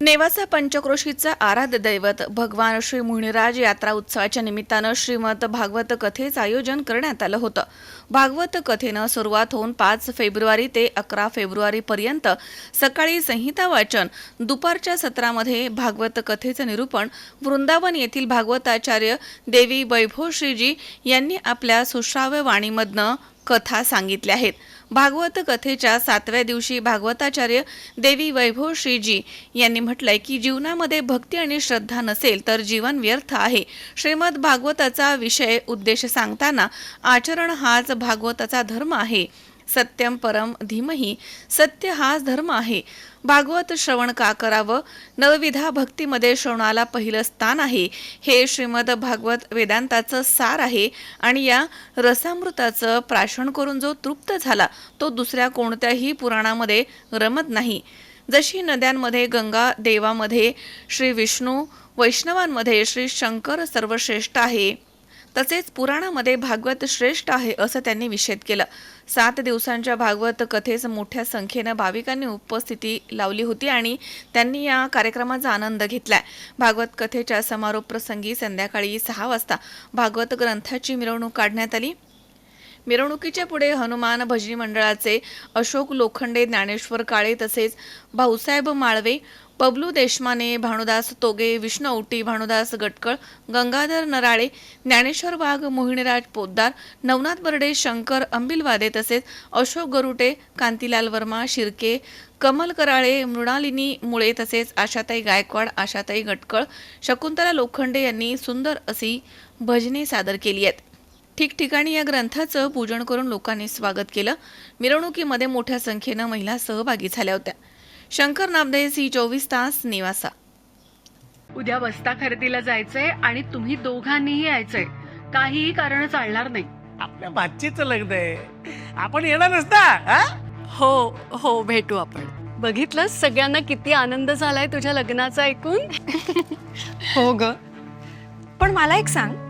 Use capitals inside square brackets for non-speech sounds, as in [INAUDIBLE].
नेवासा पंचक्रोशीचं आराध्य दैवत भगवान श्री मुनिराज यात्रा उत्सवाच्या निमित्तानं श्रीमद भागवत कथेचं आयोजन करण्यात आलं होतं. भागवत कथेनं सुरुवात होऊन पाच फेब्रुवारी ते अकरा फेब्रुवारी पर्यंत सकाळी संहिता वाचन दुपारच्या सत्रामध्ये भागवत कथेचं निरूपण वृंदावन येथील भागवताचार्य देवी वैभव श्रीजी यांनी आपल्या सुश्राव्य वाणीमधनं कथा सांगितल्या आहेत. भागवत कथेच्या सातव्या दिवशी भागवताचार्य देवी वैभव श्रीजी यांनी म्हटलंय की जीवनामध्ये भक्ती आणि श्रद्धा नसेल तर जीवन व्यर्थ आहे. श्रीमद भागवताचा विषय उद्देश सांगताना आचरण हाच भागवताचा धर्म आहे. सत्यम परम धीमही सत्य हाच धर्म आहे. भागवत श्रवण का करावं? नवविधा भक्तीमध्ये श्रवणाला पहिलं स्थान आहे. हे श्रीमद भागवत वेदांताचं सार आहे आणि या रसामृताचं प्राशन करून जो तृप्त झाला तो दुसऱ्या कोणत्याही पुराणामध्ये रमत नाही. जशी नद्यांमध्ये गंगा देवामध्ये श्री विष्णू वैष्णवांमध्ये श्री शंकर सर्वश्रेष्ठ आहे. तसेच पुराणामध्ये भागवत श्रेष्ठ आहे असं त्यांनी निषेध केला. सात दिवसांच्या भागवत कथेस मोठ्या संख्येनं भाविकांनी उपस्थिती लावली होती आणि त्यांनी या कार्यक्रमाचा आनंद घेतलाय. भागवत कथेच्या समारोप प्रसंगी संध्याकाळी सहा वाजता भागवत ग्रंथाची मिरवणूक काढण्यात आली. मिरवणुकीच्या पुढे हनुमान भजनी मंडळाचे अशोक लोखंडे ज्ञानेश्वर काळे तसेच भाऊसाहेब माळवे पबलू देशमाने भानुदास तोगे विष्णू औटी भानुदास गटकळ गंगाधर नराळे ज्ञानेश्वर वाघ मोहिनीराज पोद्दार नवनाथ बर्डे शंकर अंबिलवादे तसेच अशोक गरुटे कांतीलाल वर्मा शिर्के कमल कराळे मृणालिनी मुळे तसेच आशाताई गायकवाड आशाताई गटकळ शकुंतला लोखंडे यांनी सुंदर अशी भजने सादर केली आहेत. ठिकठिकाणी या ग्रंथाचं पूजन करून लोकांनी स्वागत केलं. मिरवणुकीमध्ये मोठ्या संख्येनं महिला सहभागी झाल्या होत्या. शंकर नामदे सी चोवीस तास निवासा. उद्या बस्ता खरेदीला जायचंय आणि तुम्ही दोघांनीही यायचंय. काहीही कारण चालणार नाही. आपल्या भाचीचं लग्न आहे. आपण येणार नसता हा? हो हो भेटू आपण. बघितलं? सगळ्यांना किती आनंद झालाय तुझ्या लग्नाचा ऐकून? [LAUGHS] हो ग. पण मला एक सांग.